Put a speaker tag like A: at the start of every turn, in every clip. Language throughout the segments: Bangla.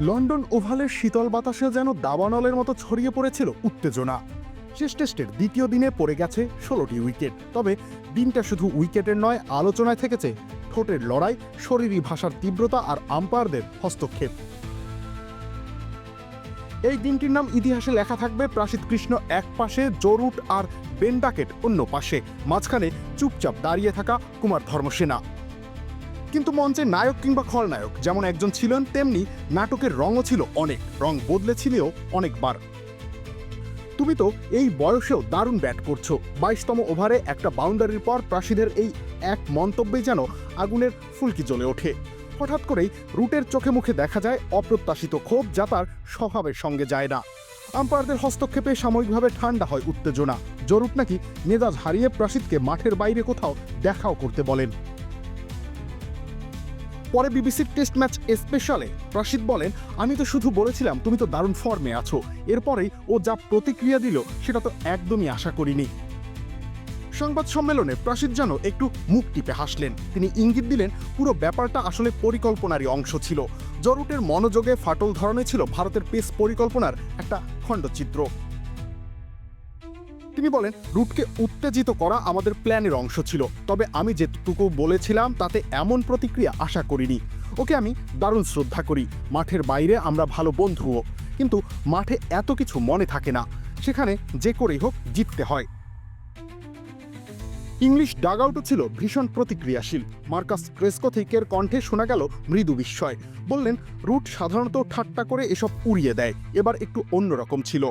A: লন্ডন ওভালের শীতল বাতাসে যেন দাবানলের মতো ছড়িয়ে পড়েছিল উত্তেজনা। শেষ টেস্টের দ্বিতীয় দিনে পড়ে গেছে ষোলোটি উইকেট, তবে দিনটা শুধু উইকেটের নয়, আলোচনায় থেকেছে ঠোঁটের লড়াই, শরীরী ভাষার তীব্রতা আর আম্পায়ারদের হস্তক্ষেপ। এই দিনটির নাম ইতিহাসে লেখা থাকবে প্রাসিদ কৃষ্ণ এক পাশে, জরুট আর বেন ডাকেট অন্য পাশে, মাঝখানে চুপচাপ দাঁড়িয়ে থাকা কুমার ধর্মসেনা। কিন্তু মঞ্চে নায়ক কিংবা খলনায়ক যেমন একজন ছিলেন, তেমনি নাটকের রঙও ছিল অনেক। রং বদলেছিলেও অনেকবার। তুমি তো এই বয়সেও দারুণ ব্যাট করছ। বাইশতম ওভারে একটা বাউন্ডারির পর প্রাসিদের এই এক মন্তব্যে যেন আগুনের ফুলকি জ্বলে ওঠে। হঠাৎ করেই রুটের চোখে মুখে দেখা যায় অপ্রত্যাশিত ক্ষোভ যা তার স্বভাবের সঙ্গে যায় না। আম্পায়ারদের হস্তক্ষেপে সাময়িকভাবে ঠান্ডা হয় উত্তেজনা। জরুট নাকি মেজাজ হারিয়ে প্রাসিদকে মাঠের বাইরে কোথাও দেখাও করতে বলেন। পরে বিবিসির টেস্ট ম্যাচ স্পেশালে প্রসিদ বলেন, আমি তো শুধু বলেছিলাম তুমি তো দারুণ ফর্মে আছো। এরপরেই ও যা প্রতিক্রিয়া দিল সেটা তো একদমই আশা করিনি। সংবাদ সম্মেলনে প্রাসিদ যেন একটু মুখ টিপে হাসলেন। তিনি ইঙ্গিত দিলেন, পুরো ব্যাপারটা আসলে পরিকল্পনারই অংশ ছিল। জরুটের মনোযোগে ফাটল ধরনে ছিল ভারতের পেস পরিকল্পনার একটা খণ্ডচিত্র। তিনি বলেন, রুটকে উত্তেজিত করা আমাদের প্ল্যানের অংশ ছিল, তবে আমি যেটুকু বলেছিলাম তাতে এমন প্রতিক্রিয়া আশা করিনি। ওকে আমি দারুণ শ্রদ্ধা করি, মাঠের বাইরে আমরা ভালো বন্ধুও, কিন্তু মাঠে এত কিছু মনে থাকে না, সেখানে যে করেই হোক জিততে হয়। ইংলিশ ডাগআউটও ছিল ভীষণ প্রতিক্রিয়াশীল। মার্কাস ক্রেসকোথিকের কণ্ঠে শোনা গেল মৃদু বিস্ময়। বললেন, রুট সাধারণত ঠাট্টা করে এসব উড়িয়ে দেয়, এবার একটু অন্যরকম ছিল।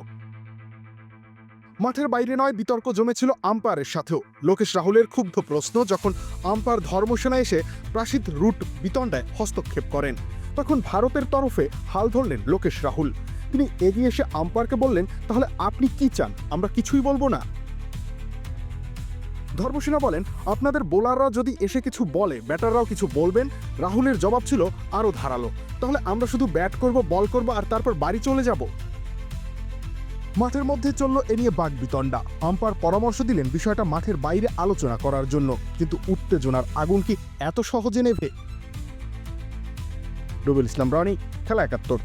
A: মাঠের বাইরে নয়, বিতর্ক জমেছিল আম্পায়ারের সাথেও। লোকেশ রাহুলের ক্ষুব্ধ প্রশ্ন যখন আম্পায়ার ধর্মসেনা এসে প্রাসিদ রুট বিতণ্ডায় হস্তক্ষেপ করেন, তখন ভারতের তরফে হাল ধরলেন লোকেশ রাহুল। তিনি এগিয়ে এসে আম্পায়ারকে বললেন, তাহলে আপনি কি চান? আমরা কিছুই বলব না। ধর্মসেনা বলেন, আপনাদের বোলাররা যদি এসে কিছু বলে, ব্যাটাররাও কিছু বলবেন। রাহুলের জবাব ছিল আরও ধারালো, তাহলে আমরা শুধু ব্যাট করব, বল করব, আর তারপর বাড়ি চলে যাব। মাঠের মধ্যে চলল এ নিয়ে বাঘ বিতণ্ডা আম্পার পরামর্শ দিলেন বিষয়টা মাঠের বাইরে আলোচনা করার জন্য, কিন্তু উত্তেজনার আগুন কি এত সহজে নেভে রুবেল ইসলাম রনি, খেলা একাত্তর।